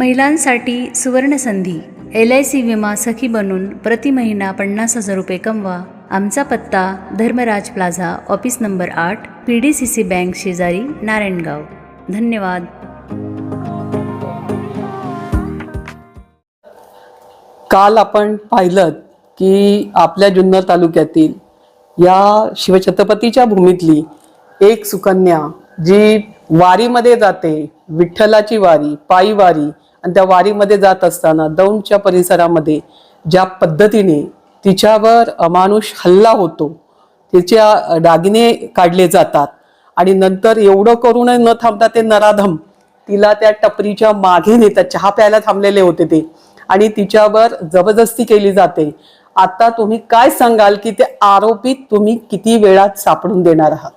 महिलांसाठी सुवर्णसंधी L I C विमा सखी बनून प्रति महिना पन्नास हजार रुपये कमवा. आमचा पत्ता धर्मराज प्लाझा ऑफिस नंबर आठ P D C C bank शेजारी नारायणगाव. धन्यवाद. काल आपण पाहिलं की आपल्या जुन्नर तालुक्यातील या शिवछत्रपतीच्या भूमीतली एक सुकन्या जी वारीमध्ये जाते विठ्ठलाची वारी पायी वारी आणि त्या वारीमध्ये जात असताना दौंडच्या परिसरामध्ये ज्या पद्धतीने तिच्यावर अमानुष हल्ला होतो तिच्या दागिने काढले जातात आणि नंतर एवढं करूनही न थांबता ते नराधम तिला त्या टपरीच्या मागे नेतात चहा प्यायला थांबलेले होते ते. आणि तिच्यावर जबरदस्ती केली जाते. आता तुम्ही काय सांगाल की ते आरोपी तुम्ही किती वेळात सापडून देणार आहात?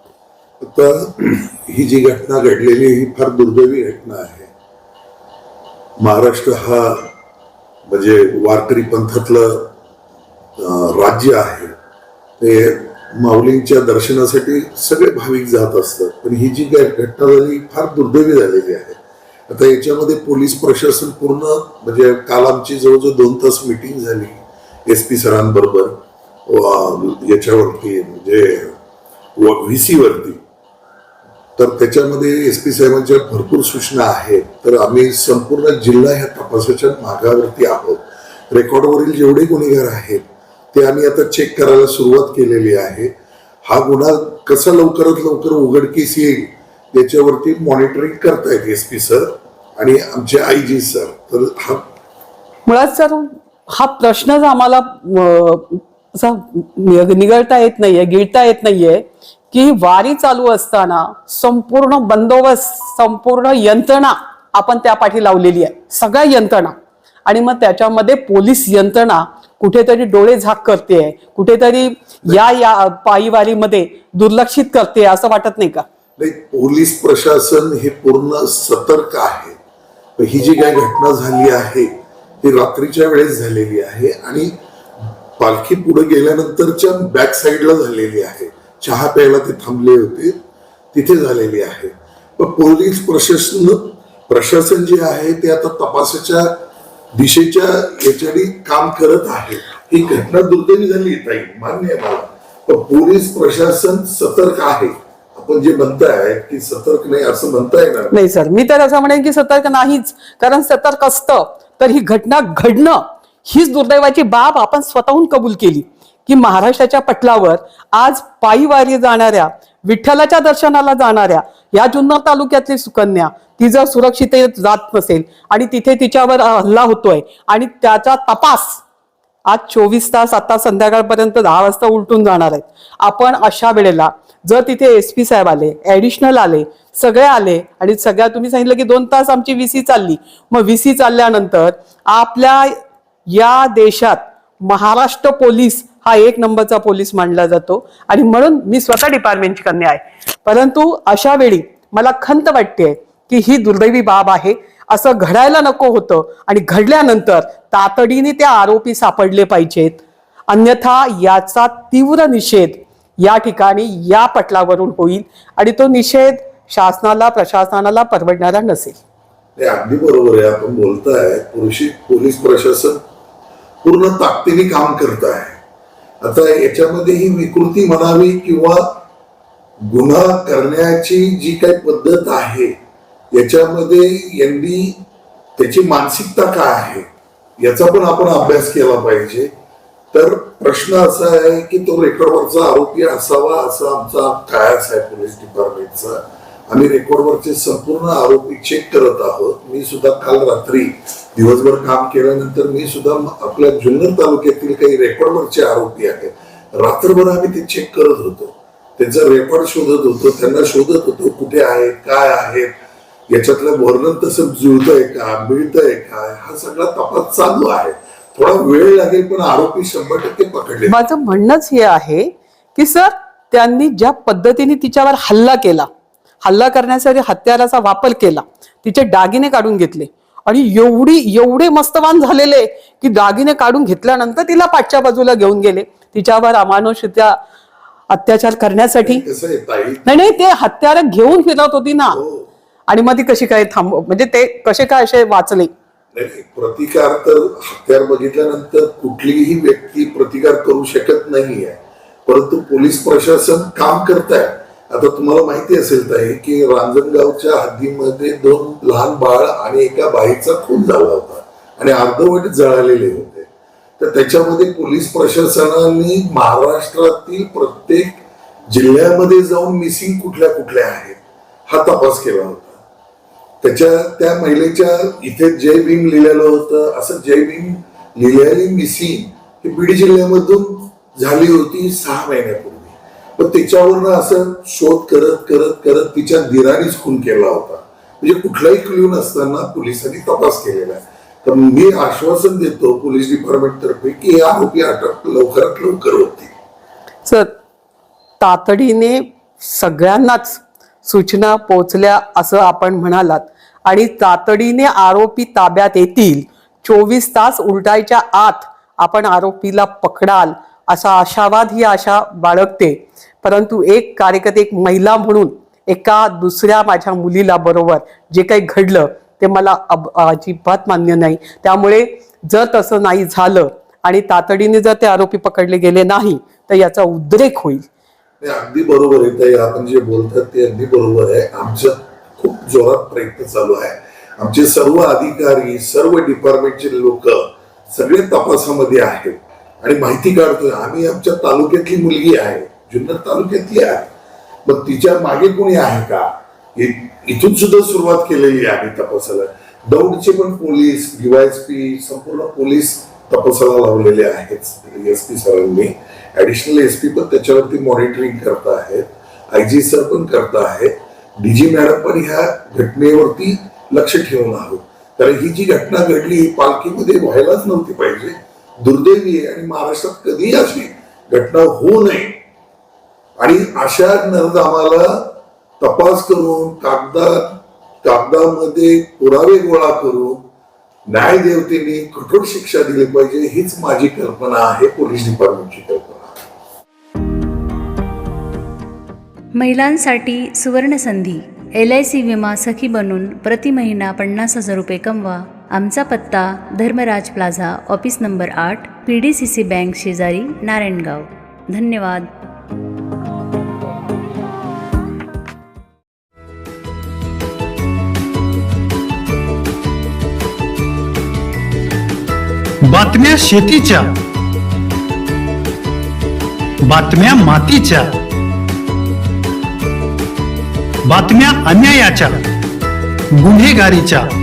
ही जी घटना घडलेली ही फार दुर्दैवी घटना आहे. महाराष्ट्र हा म्हणजे वारकरी पंथातलं राज्य आहे. ते माऊलींच्या दर्शनासाठी सगळे भाविक जात असतात. पण ही जी काय घटना झाली फार दुर्दैवी झालेली आहे. आता याच्यामध्ये पोलीस प्रशासन पूर्ण म्हणजे काल आमची जवळजवळ दोन तास मिटिंग झाली एस पी सरांबरोबर याच्यावरती म्हणजे व्ही सी वरती. तर त्याच्यामध्ये एस पी साहेबांच्या भरपूर सूचना आहेत. तर आम्ही संपूर्ण जिल्हा ह्या तपासाच्या मागावरती आहोत. रेकॉर्डवरील जेवढे गुन्हेगार आहेत ते आम्ही आता चेक करायला सुरुवात केलेली आहे. हा गुन्हा कसा लवकरात लवकर उघडकीस येईल याच्यावरती मॉनिटरिंग करतायत एस पी सर आणि आमचे आय जी सर. तर हा मुळात सर हा प्रश्नच आम्हाला असा निगळता येत नाहीये गिळता येत नाहीये. की वारी चालू असताना संपूर्ण बंदोबस्त संपूर्ण यंत्रणा आपण त्या पाठी लावलेली आहे. सगळ्या यंत्रणा. आणि मग त्याच्यामध्ये पोलीस यंत्रणा कुठेतरी डोळे झाक करते कुठेतरी या या पायीवारीमध्ये दुर्लक्षित करते असं वाटत नाही का? नाही पोलीस प्रशासन हे पूर्ण सतर्क आहे. ही जी काही घटना झाली आहे ती रात्रीच्या वेळेस झालेली आहे आणि पालखी पुढे गेल्यानंतरच्या बॅक साईडला झालेली आहे. चहा प्यायला ते थांबले होते तिथे झालेली आहे. पण पोलीस प्रशासन प्रशासन जे आहे ते आता तपासाच्या दिशेच्या याच्याने काम करत आहे. ही घटना दुर्दैवी झाली ताई. मान्य आहे मला. पण पोलीस प्रशासन सतर्क आहे. आपण जे म्हणताय की सतर्क नाही असं म्हणता येणार नाही सर. मी तर असं म्हणेन की सतर्क नाहीच. कारण सतर्क असतं. तर ही घटना घडणं हीच दुर्दैवाची बाब आपण स्वतःहून कबूल केली. की महाराष्ट्राच्या पटलावर आज पायी वारी जाणाऱ्या विठ्ठलाच्या दर्शनाला जाणाऱ्या या जुन्नर तालुक्यातली सुकन्या ती जर सुरक्षित जात नसेल आणि तिथे तिच्यावर हल्ला होतोय आणि त्याचा तपास आज चोवीस तास आता संध्याकाळपर्यंत दहा वाजता उलटून जाणार आहेत. आपण अशा वेळेला जर तिथे एस पी साहेब आले ॲडिशनल आले सगळे आले आणि सगळ्या तुम्ही सांगितलं की दोन तास आमची व्हीसी चालली. मग व्हीसी चालल्यानंतर आपल्या या देशात महाराष्ट्र पोलीस हा एक नंबरचा पोलीस मानला जातो. आणि म्हणून मी स्वतः डिपार्टमेंटची कन्या आहे. परंतु अशा वेळी मला खंत वाटते की ही दुर्दैवी बाब आहे. असं घडायला नको होतं. आणि घडल्यानंतर तातडीने ते आरोपी सापडले पाहिजेत. अन्यथा याचा तीव्र निषेध या ठिकाणी या पटलावरून होईल. आणि तो निषेध शासनाला प्रशासनाला परवडणारा नसेल. अगदी बरोबर आहे. आपण बोलताय पुरुषी पोलीस प्रशासन पूर्ण ताकदीने काम करत आहे. आता याच्यामध्ये ही विकृती म्हणावी किंवा गुन्हा करण्याची जी काही पद्धत आहे याच्यामध्ये यांनी त्याची मानसिकता काय आहे याचा पण आपण अभ्यास केला पाहिजे. तर प्रश्न असा आहे की तो रेकॉर्डवरचा आरोपी असावा असा आमचा कायच आहे पोलीस डिपार्टमेंटचा आम्ही रेकॉर्डवरचे संपूर्ण आरोपी चेक करत आहोत. मी सुद्धा काल रात्री दिवसभर काम केल्यानंतर मी सुद्धा आपल्या जुन्नर तालुक्यातील काही रेकॉर्डवरचे आरोपी आहेत. रात्रभर आम्ही ते चेक करत होतो. त्यांचा रेकॉर्ड शोधत होतो त्यांना शोधत होतो कुठे आहेत काय आहेत? याच्यातलं वर्णन तसं जुळतंय का मिळतंय काय हा सगळा तपास चालू आहे. थोडा वेळ लागेल पण आरोपी शंभर टक्के पकडले. माझं म्हणणंच हे आहे की सर त्यांनी ज्या पद्धतीने तिच्यावर हल्ला केला हल्ला करण्यासाठी हत्याराचा वापर केला तिचे दागिने काढून घेतले आणि एवढी एवढे मस्तवान झालेले की दागिने काढून घेतल्यानंतर तिला पाठच्या बाजूला घेऊन गेले. तिच्यावर अमानुषित्या अत्याचार करण्यासाठी. नाही नाही ते हत्यार घेऊन फिरत होती ना. हो. आणि मग ती कशी काय थांब म्हणजे ते कसे काय असे वाचले? नाही नाही, प्रतिकार तर हत्यार बघितल्यानंतर कुठलीही व्यक्ती प्रतिकार करू शकत नाहीये. परंतु पोलीस प्रशासन काम करत आहे आता तुम्हाला माहिती असेल ताई की रांजणगावच्या हद्दीमध्ये दोन लहान बाळ आणि एका बाईचा खून झाला होता आणि अर्धवट जळालेले होते. तर त्याच्यामध्ये पोलीस प्रशासनाने महाराष्ट्रातील प्रत्येक जिल्ह्यामध्ये जाऊन मिसिंग कुठल्या कुठल्या आहेत हा तपास केला होता. त्याच्या त्या महिलेच्या इथे जय भीम लिहिलेलं होतं असं जय भीम लिहिलेली मिसिंग ही बीड जिल्ह्यामधून झाली होती सहा महिन्यापूर्वी. पण त्याच्यावरनं असं शोध करत करत करत तिच्या दिरानीच खून केला होता. म्हणजे कुठलाही क्ल्यू नसताना पोलिसांनी तपास केलेला आहे. तर मी आश्वासन देतो पोलीस डिपार्टमेंट तर्फे की हे आरोपी अटक लवकरात लवकर होतील. सर तातडीने सगळ्यांनाच सूचना पोचल्या असं आपण म्हणालात. आणि तातडीने आरोपी ताब्यात येतील. चोवीस तास उलटायच्या आत आपण आरोपीला पकडाल. असा आशावाद ही आशा बाळगते. परंतु एक कार्यकर्ते एक महिला म्हणून एका दुसऱ्या माझ्या मुलीला बरोबर जे काही घडलं ते मला अब- अजिबात मान्य नाही. त्यामुळे जर तसं नाही झालं आणि तातडीने जर ते आरोपी पकडले गेले नाही तर याचा उद्रेक होईल. अगदी बरोबर आहे. आपण जे बोलतात ते अगदी बरोबर आहे. आमचं खूप जोरात प्रयत्न चालू आहे. आमचे सर्व अधिकारी सर्व डिपार्टमेंटचे लोक सगळे तपासामध्ये आहेत. आणि माहिती काढतोय. आम्ही आमच्या तालुक्यातली मुलगी आहे जुन्नर तालुक्यातली आहे. मग तिच्यामागे कोणी आहे का? इथून सुद्धा सुरुवात केलेली आहे तपासाला दौडचे पण पोलीस डीवायएसपी संपूर्ण पोलीस तपासाला लावलेले आहेत एस पी सरांनी. ऍडिशनल एस पी पण त्याच्यावरती मॉनिटरिंग करत आहेत. आय जी सर पण करत आहेत. डीजी मॅडम पण ह्या घटनेवरती लक्ष ठेवून आहोत. कारण ही जी घटना घडली ही पालखीमध्ये व्हायलाच नव्हती पाहिजे. दुर्दैवी आहे आणि महाराष्ट्रात कधीही अशी घटना होऊ नये. आणि अशा नरदामाला तपास करून कागदात कागदामध्ये पुरावे गोळा करून न्यायदेवतेने कठोर शिक्षा दिली पाहिजे हीच माझी कल्पना आहे पोलीस डिपार्टमेंटची कल्पना महिलांसाठी सुवर्णसंधी एल आय सी विमा सखी बनून प्रति महिना पन्नास हजार रुपये कमवा. आमचा पत्ता धर्मराज प्लाझा ऑफिस नंबर आठ P D C C bank शेजारी नारायणगाव. धन्यवाद. बातम्या शेतीच्या. बातम्या मातीच्या. बातम्या अन्यायाच्या. गुन्हेगारीच्या.